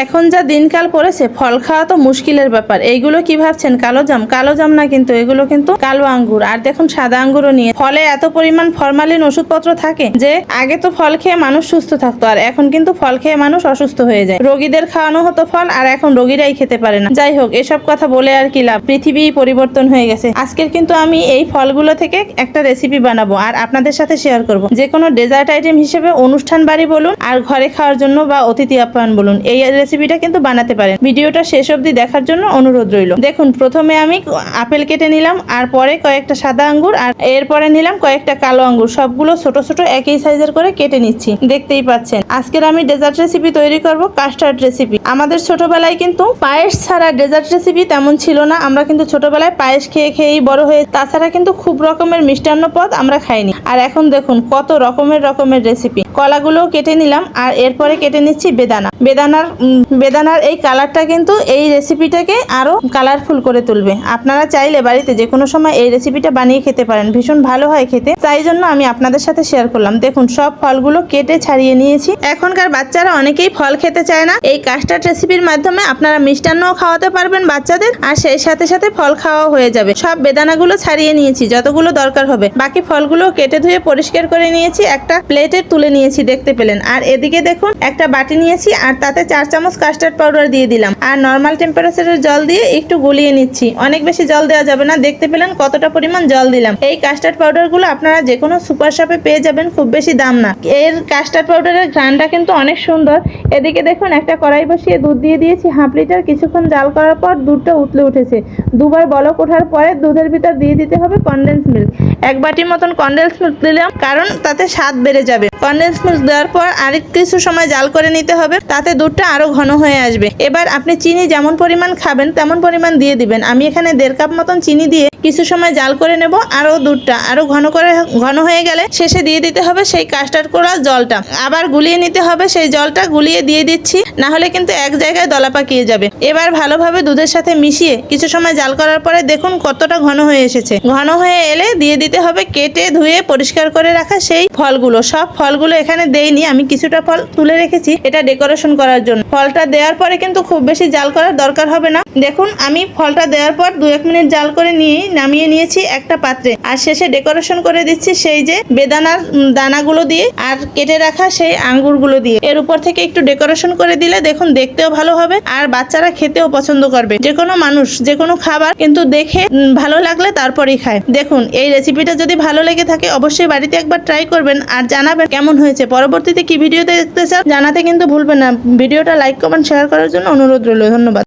এখন যা দিনকাল পড়েছে, ফল খাওয়া তো মুশকিলের ব্যাপার। এইগুলো কি ভাবছেন? কালো জাম? কালো জাম না কিন্তু, এগুলো কিন্তু কালো আঙ্গুর। আর দেখুন, সাদা আঙ্গুরও নিয়ে ফলে এত পরিমাণ ফরমালিন ওষুধপত্র থাকে যে আগে তো ফল খেয়ে মানুষ সুস্থ থাকতো, আর এখন কিন্তু ফল খেয়ে মানুষ অসুস্থ হয়ে যায়। রোগীদের খাওয়ানো হতো ফল, আর এখন রোগীরাই খেতে পারে না। যাই হোক, এসব কথা বলে আর কি লাভ? পৃথিবী পরিবর্তন হয়ে গেছে। আজকের কিন্তু আমি এই ফলগুলো থেকে একটা রেসিপি বানাবো, আর আপনাদের সাথে শেয়ার করব। যে কোনো ডেজার্ট আইটেম হিসেবে অনুষ্ঠান বাড়ি বলুন, আর ঘরে খাওয়ার জন্য বা অতিথি আপ্যায়ন বলুন। এই রেসিপিটা কিন্তু বানাতে পারেন। ভিডিওটা শেষ অবধি দেখার জন্য অনুরোধ রইল। দেখুন, প্রথমে আমি আপেল কেটে নিলাম, আর পরে কয়েকটা সাদা আঙ্গুর, আর এরপরে নিলাম কয়েকটা কালো আঙ্গুর। সবগুলো ছোট ছোট একই সাইজের করে কেটে নিচ্ছি। দেখতেই পাচ্ছেন, আজকের আমি ডেজার্ট রেসিপি তৈরি করব কাস্টার্ড রেসিপি আমাদের ছোটবেলায় কিন্তু পায়েস ছাড়া ডেজার্ট রেসিপি তেমন ছিল না। আমরা কিন্তু ছোটবেলায় পায়েস খেয়ে খেয়েই বড় হয়ে, তাছাড়া কিন্তু খুব রকমের মিষ্টান্ন পদ আমরা খাইনি। আর এখন দেখুন, কত রকমের রকমের রেসিপি কলাগুলো কেটে নিলাম আর এরপরে কেটে নিচ্ছি বেদানা। বেদানার বেদানার এই কালারটা কিন্তু এই রেসিপিটাকে আরও কালারফুল করে তুলবে। আপনারা চাইলে বাড়িতে যে কোনো সময় এই রেসিপিটা বানিয়ে খেতে পারেন। ভীষণ ভালো হয় খেতে। তাই জন্য আমি আপনাদের সাথে শেয়ার করলাম। দেখুন, সব ফলগুলো কেটে ছাড়িয়ে নিয়েছি। এখনকার বাচ্চারা অনেকেই ফল খেতে চায় না। এই কাস্টার্ড রেসিপির মাধ্যমে আপনারা মিষ্টান্নও খাওয়াতে পারবেন বাচ্চাদের। আর সেই সাথে সাথে ফল খাওয়াও হয়ে যাবে। সব বেদানাগুলো ছাড়িয়ে নিয়েছি, যতগুলো দরকার হবে। বাকি ফলগুলো কেটে ধুয়ে পরিষ্কার করে নিয়েছি। একটা প্লেটে তুলে নিয়েছি, দেখতে পেলেন। আর এদিকে দেখুন, একটা বাটি নিয়েছি আর তাতে চার চামচ কাস্টার্ড পাউডার দিয়ে দিলাম। আর নর্মাল টেম্পারেচারের জল দিয়ে একটু গুলিয়ে নিচ্ছি। অনেক বেশি জল দেওয়া যাবে না, দেখতে পেলেন কতটা পরিমাণ জল দিলাম। এই কাস্টার্ড পাউডারগুলো আপনারা যে কোনো সুপার শপে পেয়ে যাবেন, খুব বেশি দাম না। এর কাস্টার্ড পাউডারের ঘ্রানটা কিন্তু অনেক সুন্দর। এদিকে দেখুন, একটা কড়াই বসিয়ে দুধ দিয়ে দিয়েছি, হাফ লিটার। কিছুক্ষণ জাল করার পর দুধটা উতলে উঠেছে। দুবার বলক ওঠার পরে দুধের ভিতর দিয়ে দিতে হবে কনডেন্স মিল্ক এক বাটির মতন কনডেন্স মিল্ক দিলাম, কারণ তাতে স্বাদ বেড়ে যাবে। কনডেন্স মিল্ক দেওয়ার পর আরেক কিছু সময় জাল করে নিতে হবে, তাতে দুধটা আরও ঘন হয়ে আসবে। এবার আপনি চিনি যেমন পরিমাণ খাবেন, তেমন পরিমাণ দিয়ে দিবেন। আমি এখানে দেড় কাপ মতন চিনি দিয়ে কিছু সময় জাল করে নেব, আরও দুধটা আরও ঘন করে ঘন হয়ে গেলে শেষে দিয়ে দিতে হবে সেই কাস্টার্ড করা জলটা। আবার গুলিয়ে নিতে হবে, সেই জলটা গুলিয়ে দিয়ে দিচ্ছি, না হলে কিন্তু এক জায়গায় দলা পাকিয়ে যাবে। এবার ভালোভাবে দুধের সাথে মিশিয়ে কিছু সময় জাল করার পরে দেখুন কতটা ঘন হয়ে এসেছে। ঘন হয়ে এলে দিয়ে দিতে হবে কেটে ধুয়ে পরিষ্কার করে রাখা সেই ফলগুলো। সব ফলগুলো এখানে দেইনি, আমি কিছুটা ফল তুলে রেখেছি এটা ডেকোরেশন করার জন্য। ফলটা দেওয়ার পরে কিন্তু খুব বেশি জাল করার দরকার হবে না। দেখুন, আমি ফলটা দেওয়ার পর দু এক মিনিট জাল করে নিয়ে নামিয়ে নিয়েছি একটা পাত্রে। আর শেষে ডেকোরেশন করে দিচ্ছি সেই যে বেদানার দানাগুলো দিয়ে আর কেটে রাখা সেই আঙ্গুরগুলো দিয়ে। এর উপর থেকে একটু ডেকোরেশন করে দিলে দেখুন দেখতেও ভালো হবে আর বাচ্চারা খেতেও পছন্দ করবে। যে কোনো মানুষ, যে কোনো খাবার কিন্তু দেখে ভালো লাগলে তারপরেই খায়। দেখুন, এই রেসিপিটা যদি ভালো লেগে থাকে, অবশ্যই বাড়িতে একবার ট্রাই করবেন আর জানাবেন কেমন হয়েছে? পরবর্তীতে কি ভিডিও দেখতে চান জানাতে কিন্তু ভুলবেন না। ভিডিওটা লাইক কমেন্ট শেয়ার করার জন্য অনুরোধ রইল। ধন্যবাদ।